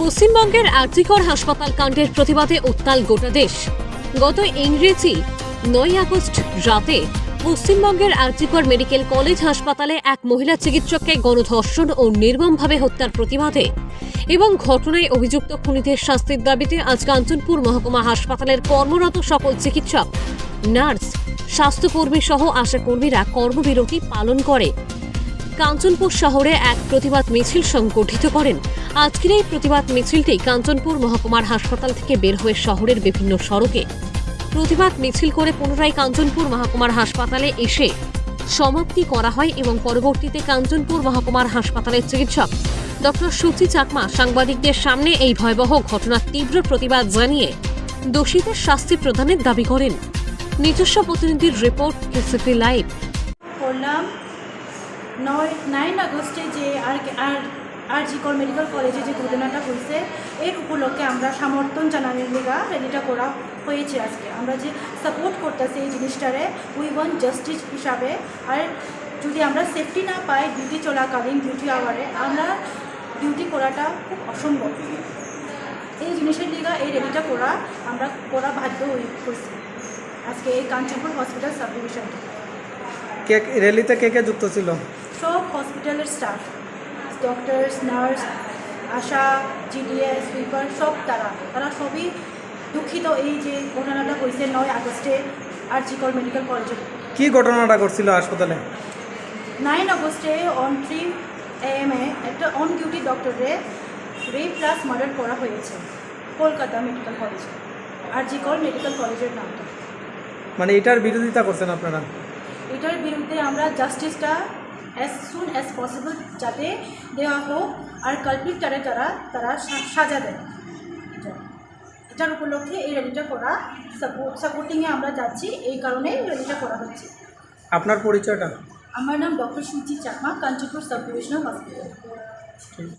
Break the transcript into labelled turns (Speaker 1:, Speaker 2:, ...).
Speaker 1: পশ্চিমবঙ্গের আর্জিকর হাসপাতাল কাণ্ডের প্রতিবাদে উত্তাল গোটা দেশ। গত ইংরেজি নয় আগস্ট রাতে পশ্চিমবঙ্গের আর্জিকর মেডিকেল কলেজ হাসপাতালে এক মহিলা চিকিৎসককে গণধর্ষণ ও নির্মমভাবে হত্যার প্রতিবাদে এবং ঘটনায় অভিযুক্ত খুনিদের শাস্তির দাবিতে আজ কাঞ্চনপুর মহকুমা হাসপাতালের কর্মরত সকল চিকিৎসক, নার্স স্বাস্থ্যকর্মী সহ আশাকর্মীরা কর্মবিরতি পালন করে। কাঞ্চনপুর শহরে এক প্রতিবাদ মিছিল সংগঠিত করেন। আজকের এই প্রতিবাদ মিছিলটি কাঞ্চনপুর মহকুমার হাসপাতাল থেকে বের হয়ে শহরের বিভিন্ন সড়কে। প্রতিবাদ মিছিল করে পুনরায় কাঞ্চনপুর মহকুমার হাসপাতালে এসে সমাপ্তি করা হয় এবং পরবর্তীতে কাঞ্চনপুর মহকুমার হাসপাতালের চিকিৎসক ডক্টর সুচি চাকমা সাংবাদিকদের সামনে এই ভয়াবহ ঘটনার তীব্র প্রতিবাদ জানিয়ে দোষীদের শাস্তি প্রদানের দাবি করেন। নিজস্ব প্রতিনিধির রিপোর্ট কেসিপি লাইভ।
Speaker 2: নয়, নাইন আগস্টে যে আর আর আর জিকর মেডিকেল কলেজে যে ঘটনাটা হয়েছে, এর উপলক্ষে আমরা সমর্থন জানানোর লেগা র্যালিটা করা হয়েছে আজকে। আমরা যে সাপোর্ট করতেছি এই জিনিসটারে উই ওয়ান জাস্টিস হিসাবে। আর যদি আমরা সেফটি না পাই ডিউটি চলাকালীন ডিউটি আওয়ারে আমরা ডিউটি করাটা খুব অসম্ভব। এই জিনিসের লিগা এই র্যালিটা করা, আমরা করা বাধ্য হয়ে হয়েছি। আজকে এই কাঞ্চনপুর হসপিটাল সাব ডিভিশন
Speaker 3: কে, র্যালিতে কে কে যুক্ত ছিল?
Speaker 2: সব হসপিটালের staff doctors nurse ASHA GDS sweeper সব তারা। তারা সবই দুঃখিত এই যে ঘটনাটা হয়েছে নয় আগস্টে আর জিকল মেডিকেল কলেজে
Speaker 3: কি ঘটনাটা ঘটছিল হাসপাতালে?
Speaker 2: নাইন আগস্টে অন থ্রি এম এ একটা অন ডিউটি ডক্টরে রেপ প্লাস মার্ডার করা হয়েছে কলকাতা মেডিকেল কলেজে আর জিকল মেডিকেল কলেজের নামটা।
Speaker 3: মানে এটার বিরোধিতা করছেন আপনারা?
Speaker 2: এটার বিরুদ্ধে আমরা জাস্টিসটা অ্যাজ সুন অ্যাজ পসিবল যাতে দেওয়া হোক আর কাল্পিক যারা তারা তারা সা- সাজা দেয়। এটা। এটার উপলক্ষে এই র্যালিটা করা সাপোর্ট সাপোর্টিংয়ে আমরা যাচ্ছি এই কারণে র্যালিটা করা হচ্ছে।
Speaker 3: আপনার পরিচয়টা?
Speaker 2: আমার নাম doctor Suchi Chakma Kanchipur sub divisional hospital.